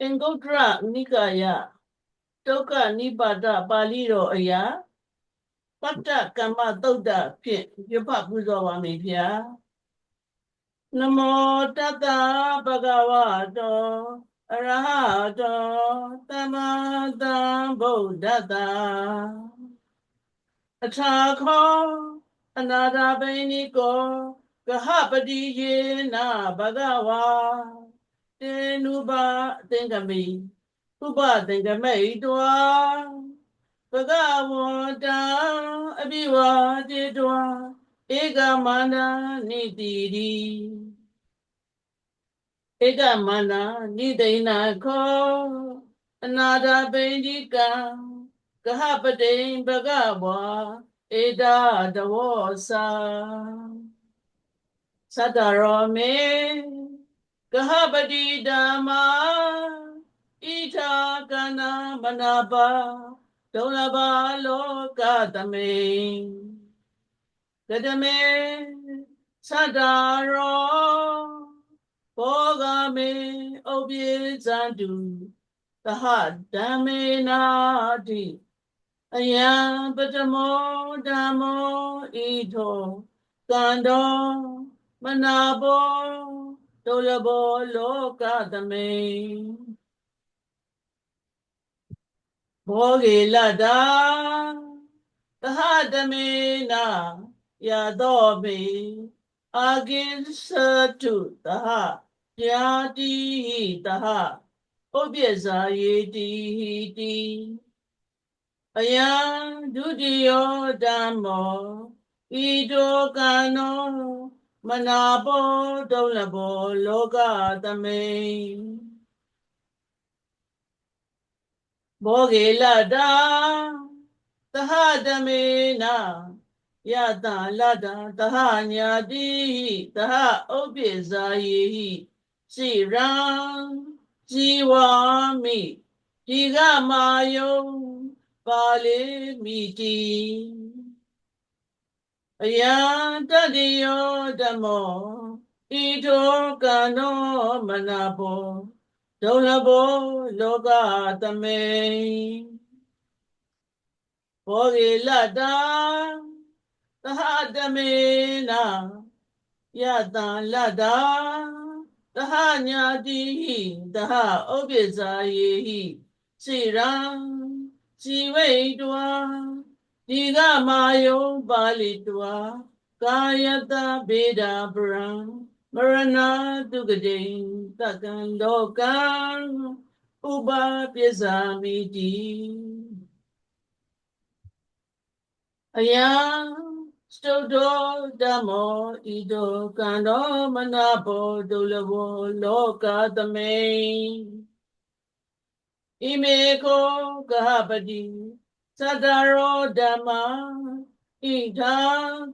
အင်္ဂုတ္တရနိကာယဒုက္ခနိပါဒပါဠိတော်အရာပတ္တကမ္မသုတ်တဖြင့်ပြဖပူဇော်ပါမယ်ဗျာနမောတတ္တဗဂဝတောအရဟတောသမ္မာသမ္ဗုဒ္ဓတ္တအထာခောအနာဂဗိနိကောကဟပတိယေနဘဂဝါ တေနုပါအသင်္ကမိဥပသင်္ကမိတောဘဂဝန္တံအဘိဝါတေတောဧကမန္တနိတိတိဧကမန္တနိဒိဏခောအနာဒပိဋိကံကဟပတိံဘဂဝါဧတာတဝောစာသတ္တရောမေ ကဟပတိဓမ္မာဣထာကနာမနာပါဒုလဘာလောကသမေကတမေသတ္တရောဘောဂမေဥပ္ပိဇန္တုသဟဓမ္မေနာတိအယံပတမောဓမ္မောဣထောကန္တောမနာဘော ဒုလဘောလောကသမေဘောဂေလတာသဟဓမေနာယသော မေအာကိသတုသဟယာတိသဟဥပ္ပဇာယေတိဟိတိအယံဒုတိယောဓမ္မောဣတောကံနောမနာဘောဒုလဘောလောကသမိဘောဂေလတာသဟဓမေနာယတလတသဟညာတိသဟဥပ္ပိဇာယေဟိစိရံဇီဝာမိဒီကမာယုံပါလေမိတိ အယံတတိယောဓမ္မောဣတောကံနောမနာဘောဒုလဘောလောကသမေဘောဂေလတာသဟတမေနာယတံလတ္တာသဟညာတိဟိသဟဥပ္ပဇာယေဟိစိရံဇီဝိတဝါ ဒီကမာယုံပါဠိတဝါကာယတဗေဒပရံမရဏတုကတိတကံလောကံဥပပိစ္ဆာမိတိအယံစတုတောဓမ္မောဣတောကံတော်မနာဘောဒုလဘောလောကသမေဣမေခောကဟပတိ သတ္တရောဓမ္မာဣထာ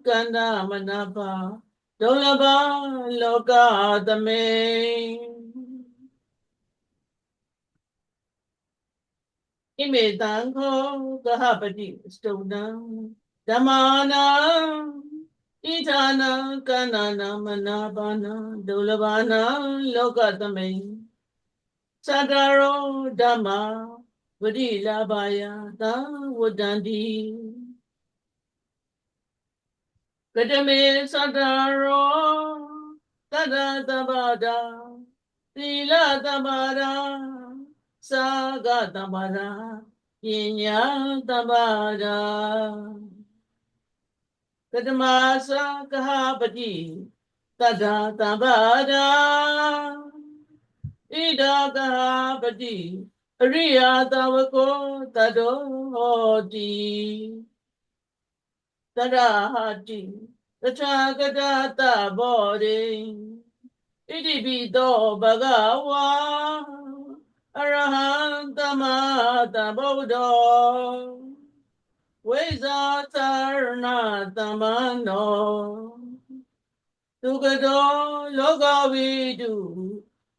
ကန္တမနာပါဒုလဘလောကသမေဣမေတံခောကဟပတိစတုဏံဓမ္မာနာဣထာနာကန္နာနာမနာပါနာဒုလဘာနာလောကသမေသတ္တရောဓမ္မာ ဝတိလာဘာယသဝတ္တန္တိကတမေသတ္တရောတတ္တသဗ္ဗဒာသီလသဗ္ဗဒာသာဂသဗ္ဗဒာပညာသဗ္ဗဒာကတမသာကဟပတိတတ္တသဗ္ဗဒာဣဒကဟပတိ အရိယာတဝကောတတောဟောတိတရဟတိတထာဂတတဘောရိဣတိပိသောဘဂဝါအရဟံသမ္မာသမ္ဗုဒ္ဓောဝိဇာသရဏသမ္မနောသူကတောလောကဝိတု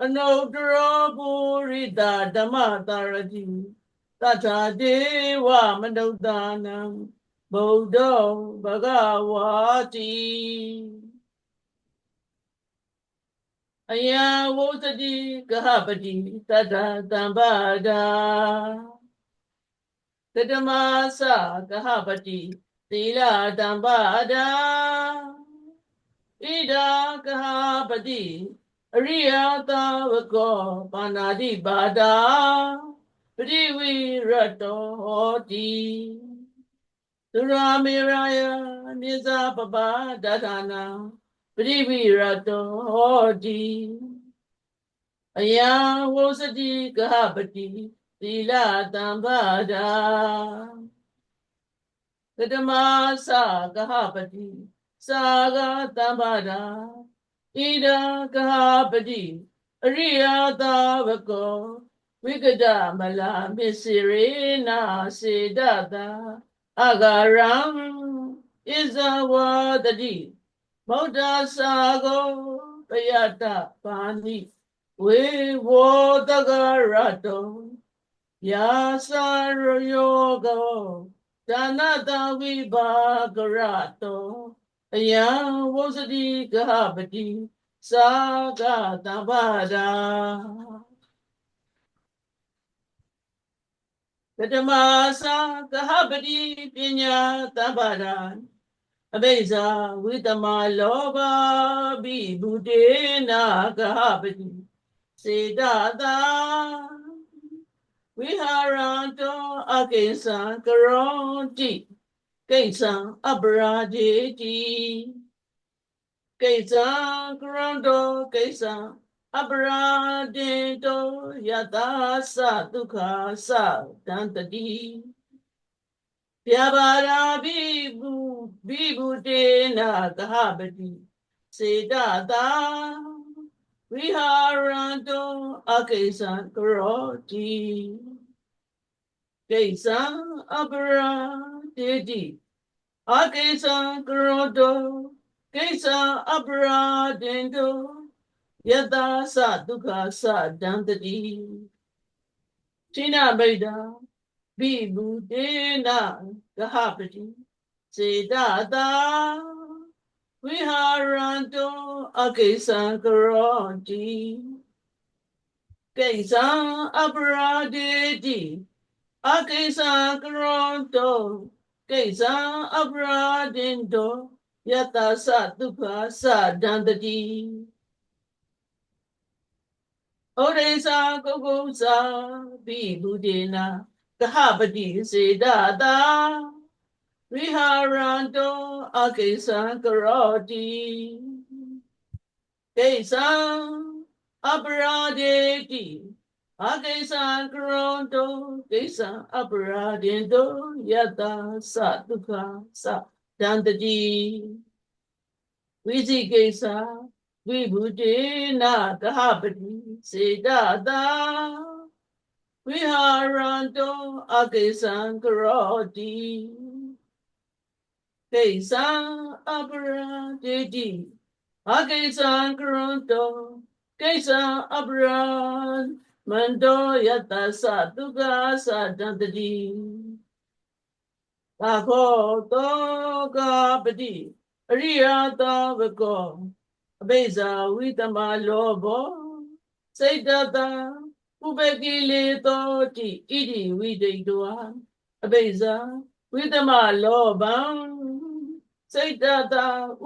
အနုတ္တရောပုရိသဓမ္မတာရတိတထာဒေဝမနုဿာနံဗုဒ္ဓဘဂဝါတိအယံဝုသတိကဟပတိတတ္တတံပါဒာတတမသကဟပတိသီလတံပါဒာဣဒာကဟပတိ အရိယတာဝကောပါဏာတိပါဒာပရိဝိရတောဟောတိသူရာမေရာယနိဇာပပဒဒါနာပရိဝိရတောဟောတိအယံဝုစတိကဟပတိသီလတံပါဒာကတမသကဟပတိသာဂတံပါဒာ ဣဒံကဟပတိအရိယတာဝကောဝိကဒမလာမစ္စရေနာစေတတာအဂရံဣဇဝတတိဗုဒ္ဓစာကောပယတပါဏိဝေဘောတကရတောယာစာရယောကောဒါနတဝိဘာကရတော အယံဝုစတိကဟပတိသာကတပ္ပဒာ ကတမသာကဟပတိပညာတပ္ပဒာအဘိဇာဝိတမလောဘဘိဗုတေနာကဟပတိစေတသာဝိဟာရတောအကိစ္စံကရောတိကိစ္စံအပရာဇေတိကိစ္စံကရန္တောကိစ္စံအပရာဒေတောယတာသဒုက္ခသတံတတိပြဘာရာဘိဘူဘိဘူတေနာကဟပတိစေတတာဝိဟာရန္တောအကိစ္စံကရောတိကိစ္စံအပရာ တေတိအကိစ္စံကရောတောကိစ္စံအပရာဒေတောယတာသဒုက္ခသဒံတတိသိနာမိတ်တာဘိဘူတေနကဟပတိစေတတာဝိဟာရန္တောအကိစ္စံကရောတိကိစ္စံအပရာဒေတိအကိစ္စံကရောတော ကိစ္စံအပရာဒေတောယတသဒုက္ခသဒန္တတိဩရိသာကုက္ကုသာဘိဗုဒေနာကဟပတိစေတတာဝိဟာရန္တောအကိစ္စံကရောတိကိစ္စံအပရာဒေတိ အကိစ္စံကရောတောကိစ္စံအပရာဒေတောယတသဒုက္ခသ တန္တတိဝိဇိကိစ္စဝိဘုတေနာကဟပတိစေတတာဝိဟာရန္တောအကိစ္စံကရောတိကိစ္စံအပရာတေတိအကိစ္စံကရောတောကိစ္စံအပရာမန္တောယတသဒုက္ခသတန္တတိသခောတောကပတိအရိယတာဝကောအဘိဇာဝိတမလောဘောစိတ်တတဥပကိလေတောတိဣတိဝိဒိတောအဘိဇာဝိတမလောဘံစိတ်တတ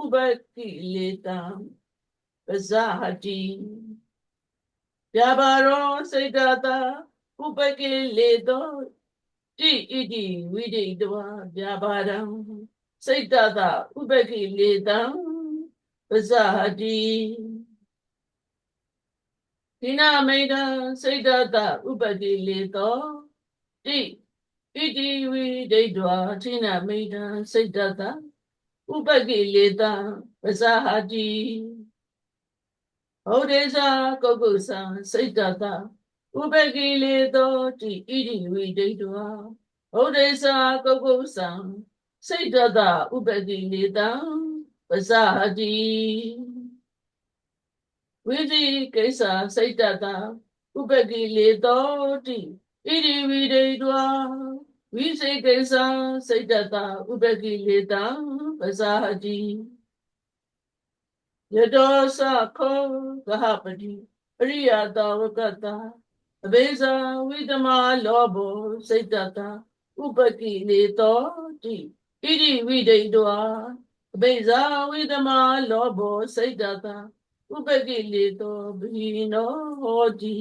ဥပကိလေတံပဇာဟတိ ပြဘာရောစိတ်တတဥပကိလေတောတိဣတိဝိဒိတဝဗျာပါဒံစိတ်တတဥပကိလေတံပဇာတိဒီနာမိတံစိတ်တတဥပကိလေတောတိဣတိဝိဒိတဝဒီနာမိတံစိတ်တတဥပကိလေတံပဇာတိ ဟောဒေသာကုက္ကုသံစိတ်တတဥပကိလေသောတိဣတိဝိဒိတောဩဒေသာကုက္ကုသံစိတ်တတဥပကိလေတံပဇာတိဝိတိကိစ္စစိတ်တတဥပကိလေသောတိဣတိဝိဒိတောဝိစေကိစ္စစိတ်တတဥပကိလေတံပဇာတိ ယတောသခောဂဟပတိအရိယတာဝကတာအဘိဇာဝိတမလောဘောစိတ်တတာဥပကိလေတောတိဣတိဝိဒိတောအဘိဇာဝိတမလောဘောစိတ်တတာဥပကိလေတောဘိနောဟောတိ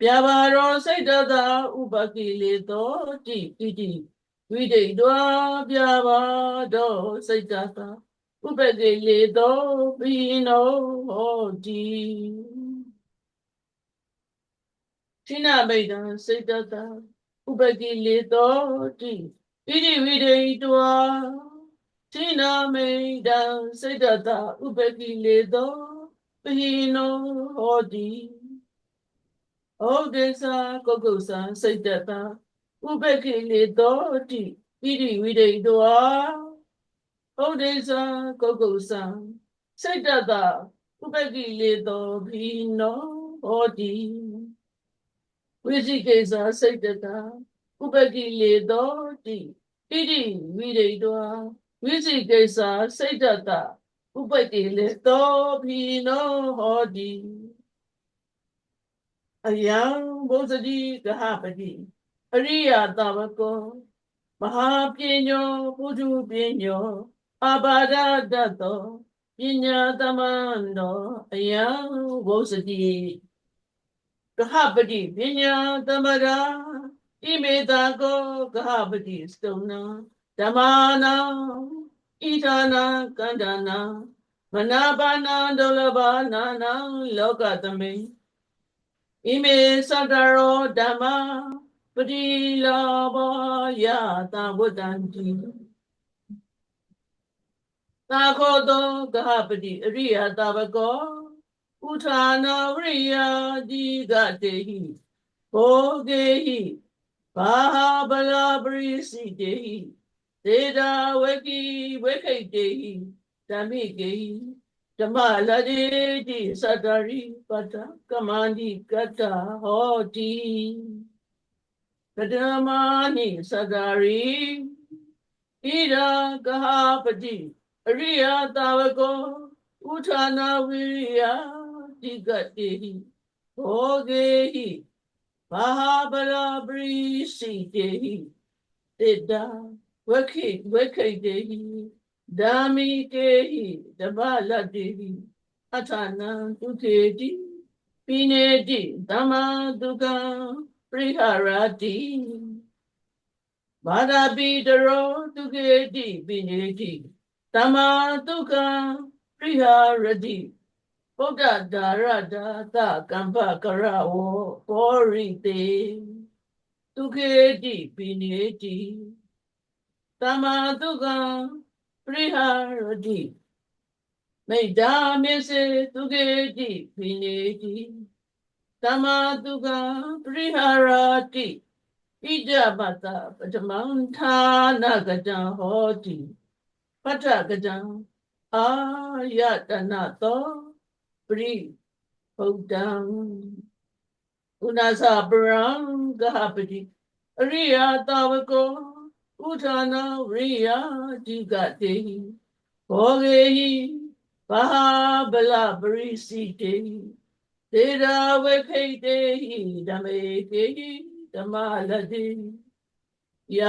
ပြဘာရောစိတ်တတာဥပကိလေတောတိဣတိဝိဒိတောပြဘာတောစိတ်တတာ ဥပကိလေတောဘိနောဟောတိစိနမိတ်တံစိတ်တတာဥပကိလေတောတိဣတိ ဝိဒိတောစိနမိတ်တံစိတ်တတာဥပကိလေတောဘိနောဟောတိဩဒေသာကုက္ကုသံစိတ်တတာဥပကိလေတောတိဣတိဝိဒိတောဩဒေသကုတ်ကုသံစိတ်တတဥပကိလေတောဘိနောဟောတိဝိသိကိစ္စစိတ်တတဥပကိလေတောတိဣတိဝိရိတောဝိသိကိစ္စစိတ်တတဥပကိလေတောဘိနောဟောတိအယံဘုဇတိကဟပတိအရိယတဝကောမဟာပညောပုထုပညော အပါဒတတောပညာသမန္တောအယံဝုစတိကဟပတိပညာသမရာဣမေတာကောကဟပတိစတုဏဓမ္မာနာဣထာနာကန္ဒနာမနာပါဏဒုလဘာနာနာလောကသမိဣမေသတ္တရောဓမ္မာပတိလာဘောယတာဝတ္တံတိ သာခောတောကဟပတိအရိယတာဘကောဥထာနာဝရိယာတိကတေဟိဘောဂေဟိဘာဟာဗလာပရိစီတေဟိသေတာဝကိဝိခိတေဟိဓမ္မိကေဟိဓမ္မလတိတိသတ္တရိပတ္တကမန္တိကတ္တဟောတိကတမနိသတ္တရိဣရာကဟပတိ အရိယတာဝကောဥထာနာဝိရိယတိကတေဟိဘောဂေဟိဘာဟာပရာပရိစီတေဟိတေတာဝခိဝခိတေဟိဓာမိကေဟိတပလတ္တေဟိအထာနံဒုခေတိပိနေတိသမ္မာဒုက္ခပရိဟာရတိဘာဒပိတရောဒုခေတိပိနေတိ တမဒုက္ခပရိဟာရတိဗုဒ္ဓဒါရတာသကမ္ပကရဝဘောရိတေဒုခေတိပိနေတိတမဒုက္ခပရိဟာရတိမိဒ္ဓမေစေဒုခေတိပိနေတိတမဒုက္ခပရိဟာရတိဣကြပတပထမံဌာနကတံဟောတိ ပဋ္ဌကကြံအာယတနာတောပရိဗုဒ္ဓံဥနာသပရံဂဟပတိအရိယတာဝကောဥထာနာဝရိယတိကတေဟိဘောဂေဟိဘာဗလပရိစီတေဟိသေရာဝခိတေဟိဓမ္မေတေဟိဓမ္မလတိ ယ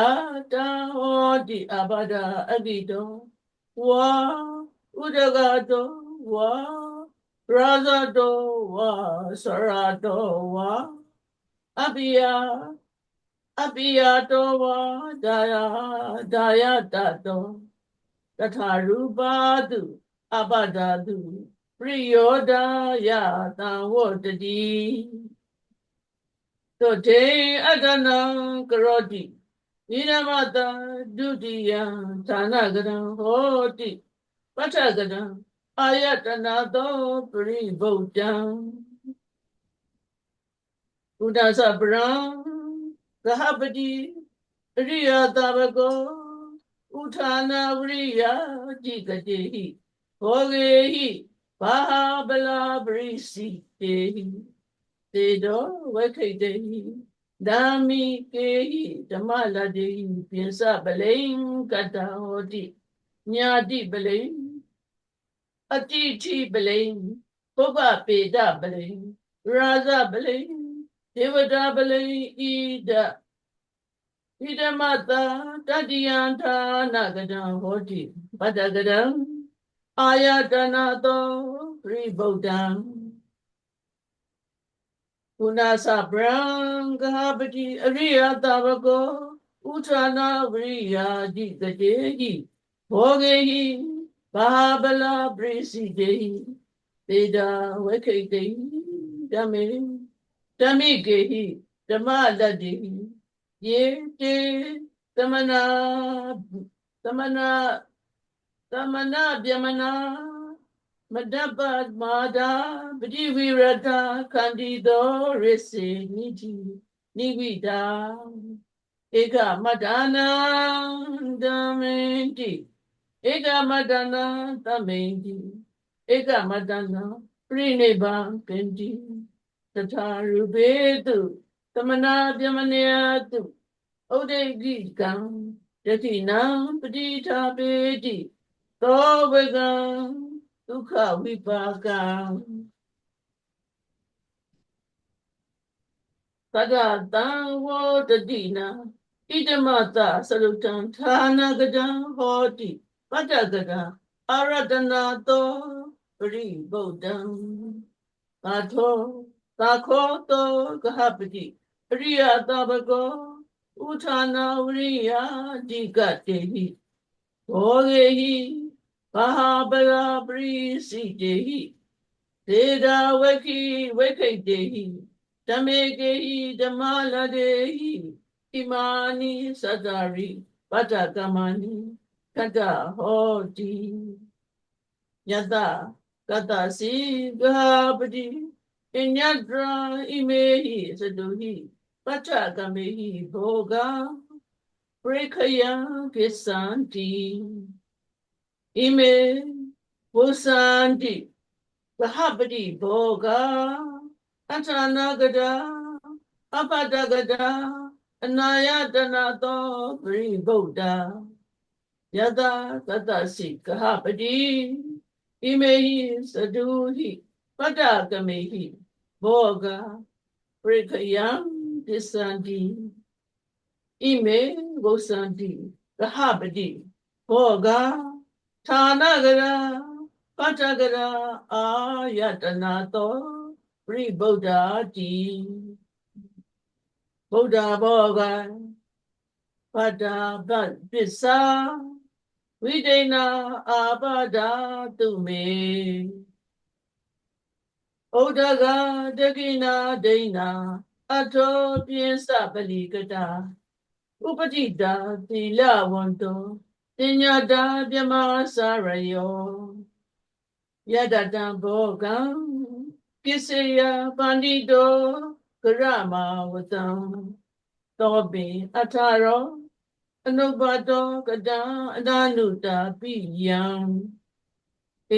တာဟောတိအဘဒအဂိတောဝါဥဒဂတောဝါရာဇတောဝါစရတောဝါအ နံကရောတိဣရမတဒုတိယဌာနကရံဟောတိပဋ္ဌကရံအာယတနာသောပရိဗုဒ္ဓံဘုဒ္ဓသပရံသဟပတိအရိယတာဘကောဥထာနာဝရိယจิกတိဟိဘောဂေဟိဘာဗလာပရိစီတေဟိတေတောဝခိတေဟိ ဓမ္မိကေဟိဓမ္မလတ္တိပိစပလိံကတဟောတိညာတိပလိံအတိတိပလိန်ပုပ္ပပေဒပလိန်ရာဇပလိန်ဒေဝတာပလိန်ဣဒဣဒမတတတိယံဌာနကတံဟောတိပတ္တကတံအာယတနာတောပရိဗုဒ္ဓံ ကုဏသဗြံဂဟပတိအရိယတဝကောဥထနာဝရိယာတိတတေဟိဘောဂေဟိ မ္မေဓမ္မိကေဟိဓမ္မလတ္တိဟိယေတေသမနာသမနာသမနာဗျမနာမဒပ္ပမာဒာပတိဝိရတခန္တီသောရစ္စေနိတိနိဝိတာဧကမတ္တနာဓမ္မေတိဧကမတ္တနာသမေတိဧကမတ္တနာပြိနိဗ္ဗာန်ကင်တိတထာရူပေတုသမနာပြမနယတုဩဒိကိကံယတိနံပတိထာပေတိသောဝေကံ ဒုက္ခဝိပါကံသဒ္ဒတံဝောတတိနာဣဒမတသရုတံဌာနကတံဟောတိပတ္တကတံအာရတနာတောပရိဗုဒ္ဓံသာသောသာခောတောကဟပတိအရိယတဘကောဥထာနာဝရိယာတိကတေဟိဘောဂေဟိ ဘာပရာပရိစီတေဟိဒေဒဝခိဝိခိတေဟိဓမ္မေကေဟိဓမ္မလတေဟိဣမာနိသတ္တရိပတ္တကမ္မနိကတ္တဟောတိယတကတ္တစီဂပတိအညတရာဣမေဟိသတုဟိပတ္တကမေဟိဘောဂပရိခယံကိသန္တိ ဣမေဝသန္တိသဟပတိဘောဂအထနာကတာအပတ္တကတာအနာယတနာသောပရိဗုဒ္ဓယတသတ္တစိကဟပတိဣမေဟိသတုဟိပတ္တကမေဟိဘောဂပရိခယံပစ္စန္တိဣမေဂုသန္တိကဟပတိဘောဂ ဌာနကရာပတ္တကရာအာယတနာတောပရိဗုဒ္ဓတိဗုဒ္ဓဘောဂပတ္တာပပစ္စာဝိဒိနာအာပဒာတုမေဩဒဂတကိနာဒိနာအထောပြင်းစပလီကတာဥပတိတာသီလဝန္တော တင်ညာတာပြမစာရယောယတတံဘောကံကိစေယပန္တိတောကရမဝတံတောပိအထာရောအနုဘတောကတံအဒနုတာပိယံ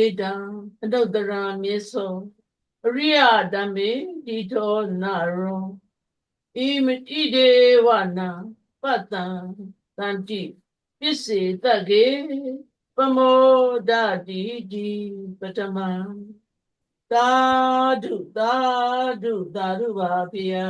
ဧတံအနုတ္တရာမြေသောအရိယဓမ္မေတိထောနာရောဣမတိဒေဝနာပတ္တံတန္တိ ပစ္စေတကေပမောဒတိတိပထမသာဓုသာဓုသာဓုပါဗျာ